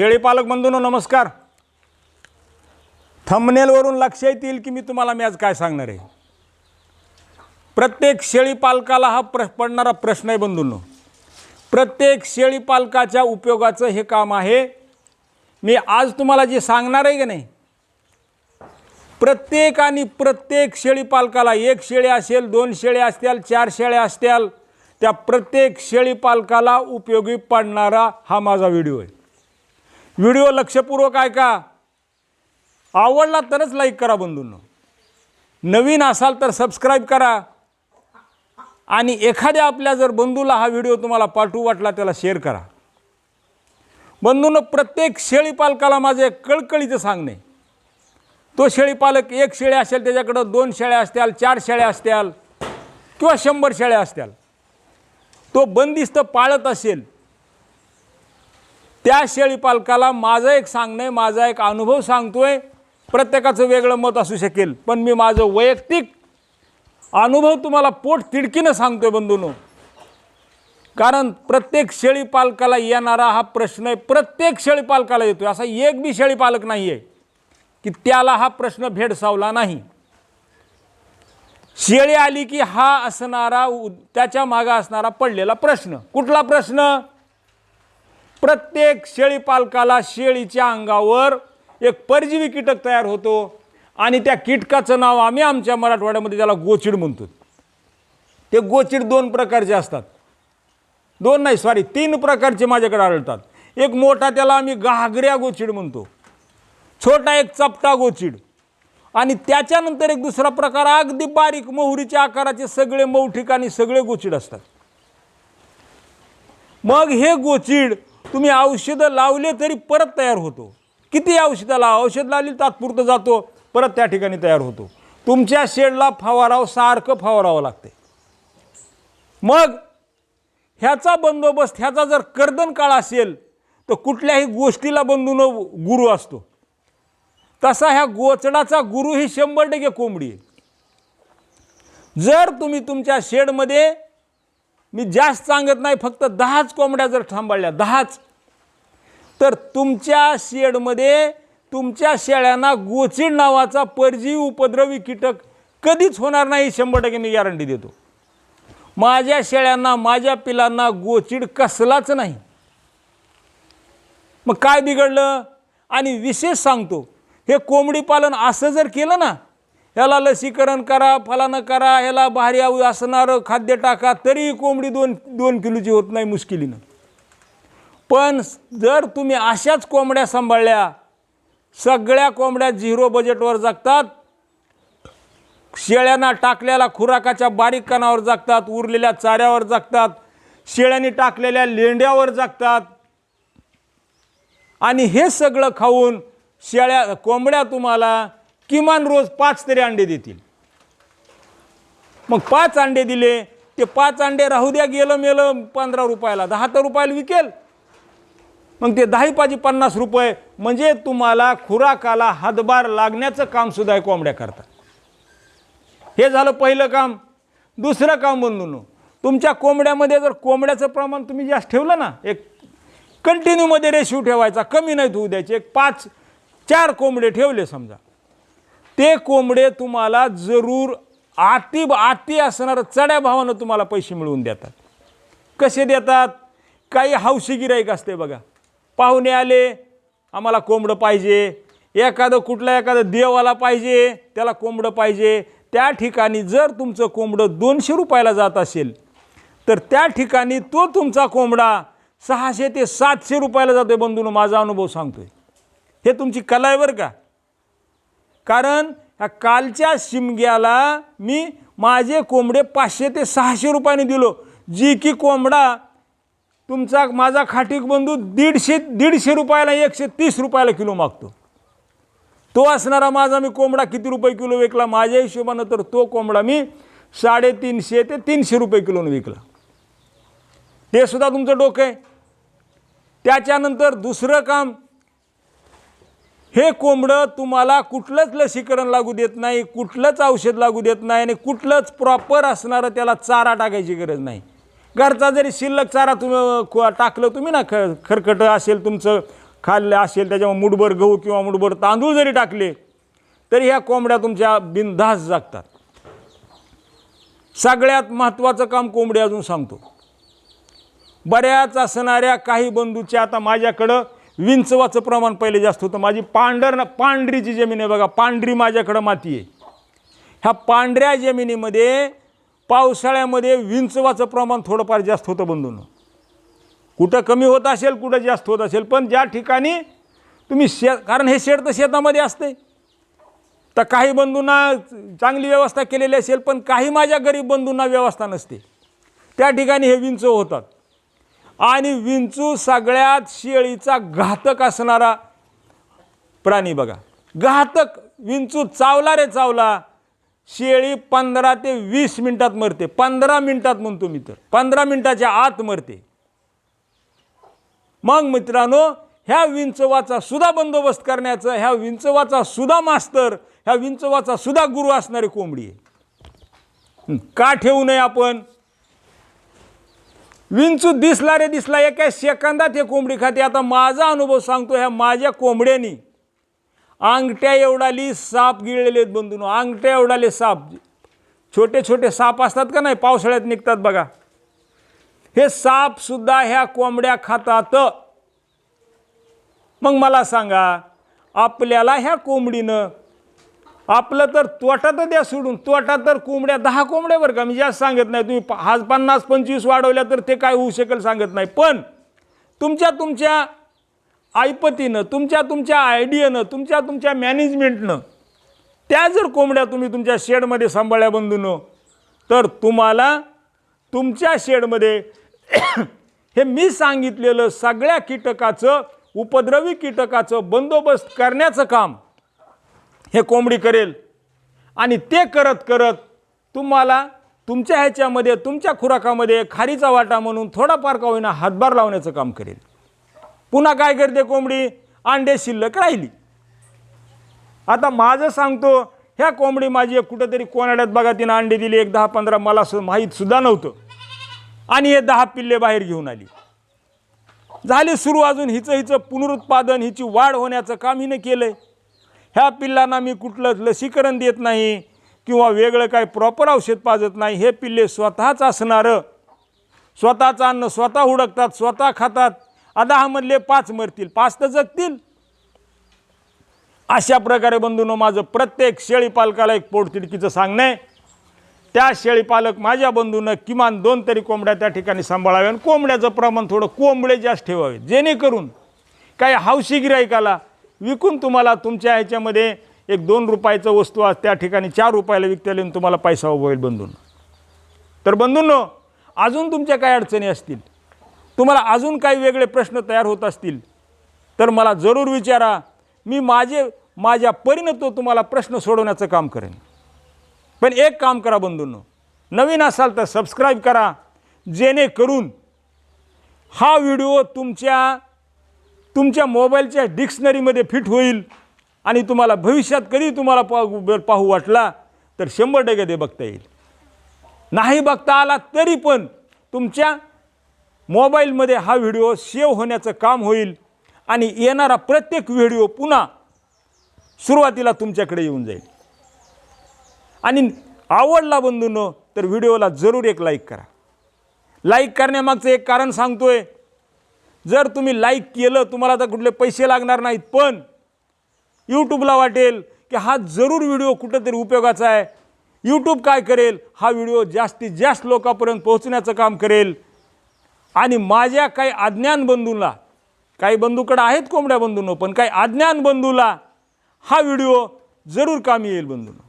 शेळीपालक बंधूनो नमस्कार. थंबनेलवरून लक्ष येईल की मी तुम्हाला मी आज काय सांगणार आहे. प्रत्येक शेळीपालकाला हा प्र पडणारा प्रश्न आहे बंधूंनो. प्रत्येक शेळीपालकाच्या उपयोगाचं हे काम आहे. मी आज तुम्हाला जे सांगणार आहे की नाही प्रत्येक आणि प्रत्येक शेळीपालकाला एक शेळी असेल दोन शेळ्या असतील चार शेळ्या असतील त्या प्रत्येक शेळीपालकाला उपयोगी पडणारा हा माझा व्हिडिओ आहे. व्हिडिओ लक्षपूर्वक ऐका. आवडला तरच लाईक करा बंधूंनो. नवीन असाल तर सबस्क्राईब करा. आणि एखाद्या आपल्या जर बंधूला हा व्हिडिओ तुम्हाला पाठवू वाटला त्याला शेअर करा. बंधूंनो प्रत्येक शेळीपालकाला माझे कळकळीचं सांगणे. तो शेळीपालक एक शेळी असेल त्याच्याकडं दोन शेळ्या असत्याल चार शेळ्या असत्याल किंवा शंभर शेळ्या असत्याल. तो बंदिस्त पाळत असेल त्या शेळीपालकाला माझं एक सांगणं आहे माझा एक अनुभव सांगतोय. प्रत्येकाचं वेगळं मत असू शकेल पण मी माझं वैयक्तिक अनुभव तुम्हाला पोट तिडकीनं सांगतोय बंधूनो. कारण प्रत्येक शेळीपालकाला येणारा हा प्रश्न आहे प्रत्येक शेळीपालकाला आहे असा एक बी शेळीपालक नाही आहे की त्याला हा प्रश्न भेडसावला नाही. शेळी आली की हा असणारा त्याच्या मागा असणारा पडलेला प्रश्न. कुठला प्रश्न? प्रत्येक शेळीपालकाला शेळीच्या अंगावर एक परजीवी कीटक तयार होतो आणि त्या कीटकाचं नाव आम्ही आमच्या मराठवाड्यामध्ये त्याला गोचिड म्हणतो. ते गोचिड दोन प्रकारचे असतात. दोन नाही सॉरी तीन प्रकारचे माझ्याकडे आढळतात. एक मोठा त्याला आम्ही घागऱ्या गोचिड म्हणतो. छोटा एक चपटा गोचिड. आणि त्याच्यानंतर एक दुसरा प्रकार अगदी बारीक मोहरीच्या आकाराचे सगळे मऊ ठिकाणी सगळे गोचिड असतात. मग हे गोचिड तुम्ही औषधं लावले तरी परत तयार होतो. किती औषधं लावा औषध लावली तात्पुरतं जातो परत त्या ठिकाणी तयार होतो. तुमच्या शेडला फवाराव सारखं फवारावं लागते मग ह्याचा बंदोबस्त ह्याचा जर कर्दन काळ असेल तर कुठल्याही गोष्टीला बंधून गुरु असतो. तसा ह्या गोचडाचा गुरु ही शंभर टक्के कोंबडी आहे. जर तुम्ही तुमच्या शेडमध्ये मी जास्त सांगत नाही फक्त दहाच कोंबड्या जर थांबाळल्या दहाच. तर तुमच्या शेडमध्ये तुमच्या शेळ्यांना गोचिड नावाचा परजीवी उपद्रवी कीटक कधीच होणार नाही शंभर टक्के मी गॅरंटी देतो. माझ्या शेळ्यांना माझ्या पिलांना गोचिड कसलाच नाही. मग काय बिघडलं? आणि विशेष सांगतो हे कोंबडी पालन असं जर केलं ना ह्याला लसीकरण करा फलानं करा ह्याला भारी आव- असणारं खाद्य टाका तरीही कोंबडी दोन दोन किलोची होत नाही मुश्किलीनं. पण जर तुम्ही अशाच कोंबड्या सांभाळल्या सगळ्या कोंबड्या झिरो बजेटवर जगतात शेळ्यांना टाकलेल्या खुराकाच्या बारीक कणावर जगतात उरलेल्या चाऱ्यावर जगतात शेळ्यांनी टाकलेल्या लेंड्यावर जगतात आणि हे सगळं खाऊन शेळ्या कोंबड्या तुम्हाला किमान रोज पाच तरी अंडे देतील. मग पाच अंडे दिले ते पाच अंडे राहू द्या गेलं मेलं पंधरा रुपयाला. दहा तर रुपयाला विकेल. मग ते दहा पाजी पन्नास रुपये. म्हणजे तुम्हाला खुराकाला हातभार लागण्याचं कामसुद्धा आहे कोंबड्या करतात. हे झालं पहिलं काम. दुसरं काम बंधून तुमच्या कोंबड्यामध्ये जर कोंबड्याचं प्रमाण तुम्ही जास्त ठेवलं ना एक कंटिन्यूमध्ये रेशिओ ठेवायचा. कमी नाही होऊ द्यायचे. एक पाच चार कोंबडे ठेवले समजा. ते कोंबडे तुम्हाला जरूर आटी आटी असणारं चढ्या भावानं तुम्हाला पैसे मिळवून देतात. कसे देतात? काही हौशी गिराईक असते बघा. पाहुणे आले आम्हाला कोंबडं पाहिजे. एखादं कुठलं एखादं देवाला पाहिजे त्याला कोंबडं पाहिजे. त्या ठिकाणी जर तुमचं कोंबडं दोनशे रुपयाला जात असेल तर त्या ठिकाणी तो तुमचा कोंबडा सहाशे ते सातशे रुपयाला जातो आहे बंधून माझा अनुभव सांगतोय. हे तुमची कला आहे बरं का? कारण ह्या कालच्या शिमग्याला मी माझे कोंबडे पाचशे ते सहाशे रुपयाने दिलो. जी की कोंबडा तुमचा माझा खाटीक बंधू दीडशे दीडशे रुपयाला एकशे तीस रुपयाला किलो मागतो. तो असणारा माझा मी कोंबडा किती रुपये किलो विकला? माझ्या हिशोबानं तर तो कोंबडा मी साडेतीनशे ते तीनशे रुपये किलोनं विकला. ते सुद्धा तुमचं डोकं आहे. त्याच्यानंतर दुसरं काम हे कोंबडं तुम्हाला कुठलंच लसीकरण लागू देत नाही कुठलंच औषध लागू देत नाही आणि कुठलंच प्रॉपर असणारं त्याला चारा टाकायची गरज नाही. घरचा जरी शिल्लक चारा तुम्ही टाकलं तुम्ही ना ख खरकटं असेल तुमचं खाल्लं असेल त्याच्यामुळे मुठभर गहू किंवा मुठभर तांदूळ जरी टाकले तरी ह्या कोंबड्या तुमच्या बिनधास जागतात. सगळ्यात महत्त्वाचं काम कोंबडी अजून सांगतो. बऱ्याच असणाऱ्या काही बंधूच्या आता माझ्याकडं विंचवाचं प्रमाण पहिले जास्त होतं. माझी पांढर पांढरीची जमीन आहे बघा. पांढरी माझ्याकडं माती आहे. ह्या पांढऱ्या जमिनीमध्ये पावसाळ्यामध्ये विंचवाचं प्रमाण थोडंफार जास्त होतं बंधून. कुठं कमी होत असेल कुठं जास्त होत असेल पण ज्या ठिकाणी तुम्ही शे कारण हे शेड तर शेतामध्ये असते. तर काही बंधूंना चांगली व्यवस्था केलेली असेल पण काही माझ्या गरीब बंधूंना व्यवस्था नसते. त्या ठिकाणी हे विंचव होतात. आणि विंचू सगळ्यात शेळीचा घातक असणारा प्राणी बघा. घातक. विंचू चावला रे चावला. शेळी पंधरा ते वीस मिनिटात मरते. पंधरा मिनटात म्हणतो मी तर. पंधरा मिनटाच्या आत मरते. मग मित्रांनो ह्या विंचवाचा सुद्धा बंदोबस्त करण्याचं ह्या विंचवाचा सुद्धा मास्तर ह्या विंचवाचा सुद्धा गुरु असणारी कोंबडी आहे. का ठेवू नये आपण? विंचू दिसला रे दिसला एका सेकंदात हे कोंबडी खाते. आता माझा अनुभव सांगतो ह्या माझ्या कोंबड्यानी. अंगठ्या एवढाली साप गिळलेले आहेत बंधून. अंगठ्या एवढाले साप. छोटे छोटे साप असतात का नाही? पावसाळ्यात निघतात बघा. हे सापसुद्धा ह्या कोंबड्या खातात. मग मला सांगा आपल्याला ह्या कोंबडीनं आपलं तर तोटा तर द्या सोडून तोटा तर कोंबड्या दहा कोंबड्या बरं का. मी जास्त सांगत नाही तुम्ही प- आज पन्नास पंचवीस वाढवल्या तर ते काय होऊ शकेल सांगत नाही. पण तुमच्या तुमच्या ऐपतीनं तुमच्या तुमच्या आयडियानं तुमच्या तुमच्या मॅनेजमेंटनं त्या जर कोंबड्या तुम्ही तुमच्या शेडमध्ये सांभाळल्या बंधूनं तर तुम्हाला तुमच्या शेडमध्ये हे मी सांगितलेलं सगळ्या कीटकाचं उपद्रवी कीटकाचं बंदोबस्त करण्याचं काम हे कोंबडी करेल. आणि ते करत करत तुम्हाला तुमच्या ह्याच्यामध्ये तुमच्या खुराकामध्ये खारीचा वाटा म्हणून थोडाफार का होईना हातभार लावण्याचं काम करेल. पुन्हा काय करते कोंबडी? अंडे शिल्लक राहिली. आता माझं सांगतो ह्या कोंबडी माझी एक कुठंतरी कोणाड्यात बघा तिनं अंडे दिली एक दहा पंधरा मला सु माहीतसुद्धा नव्हतं. आणि हे दहा पिल्ले बाहेर घेऊन आली. झाली सुरू अजून हिचं हिचं पुनरुत्पादन हिची वाढ होण्याचं काम हिनं आहे ह्या पिल्लांना मी कुठलं लसीकरण देत नाही किंवा वेगळं काय प्रॉपर औषध पाजत नाही हे पिल्ले स्वतःच असणारं. स्वतःचं अन्न स्वतः हुडकतात स्वतः खातात. अदाहामधले पाच मरतील पाच तर जगतील. अशा प्रकारे बंधूनं माझं प्रत्येक शेळीपालकाला एक पोटतिडकीचं सांगणं आहे. त्या शेळीपालक माझ्या बंधूनं किमान दोन तरी कोंबड्या त्या ठिकाणी सांभाळाव्या आणि कोंबड्याचं प्रमाण थोडं कोंबडे जास्त ठेवावे. जेणेकरून काही हौशी गिरायकाला विकून तुम्हाला तुमच्या ह्याच्यामध्ये एक दोन रुपयाचं वस्तू आज त्या ठिकाणी चार रुपयाला विकता येईल तुम्हाला पैसा उभा होईल बंधूंनो. तर बंधूंनो अजून तुमच्या काय अडचणी असतील तुम्हाला अजून काही वेगळे प्रश्न तयार होत असतील तर मला जरूर विचारा. मी माझे माझ्या परीनं तो तुम्हाला प्रश्न सोडवण्याचं काम करेन. पण एक काम करा बंधूंनो नवीन असाल तर सबस्क्राईब करा जेणेकरून हा व्हिडिओ तुमच्या तुमच्या मोबाईलच्या डिक्शनरीमध्ये फिट होईल आणि तुम्हाला भविष्यात कधी तुम्हाला पाहू पाहू वाटला तर शंभर टक्के ते बघता येईल. नाही बघता आला तरी पण तुमच्या मोबाईलमध्ये हा व्हिडिओ सेव्ह होण्याचं काम होईल आणि येणारा प्रत्येक व्हिडिओ पुन्हा सुरुवातीला तुमच्याकडे येऊन जाईल. आणि आवडला बंधूंनो तर व्हिडिओला जरूर एक लाईक करा. लाईक करण्यामागचं एक कारण सांगतोय जर तुम्ही लाईक केलं तुम्हाला तर कुठले पैसे लागणार नाहीत. पण यूट्यूबला वाटेल की हा जरूर व्हिडिओ कुठंतरी उपयोगाचा आहे. यूट्यूब काय करेल? हा व्हिडिओ जास्तीत जास्त लोकांपर्यंत पोहोचण्याचं काम करेल. आणि माझ्या काही अज्ञान बंधूंना काही बंधूकडं आहेत कोंबड्या बंधूंनो पण काही अज्ञान बंधूला हा व्हिडिओ जरूर कामी येईल बंधूंनो.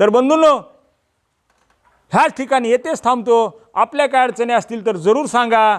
तर बंधूंनो ह्याच ठिकाणी येतेच थांबतो. आपल्या काय अडचणी असतील तर जरूर सांगा.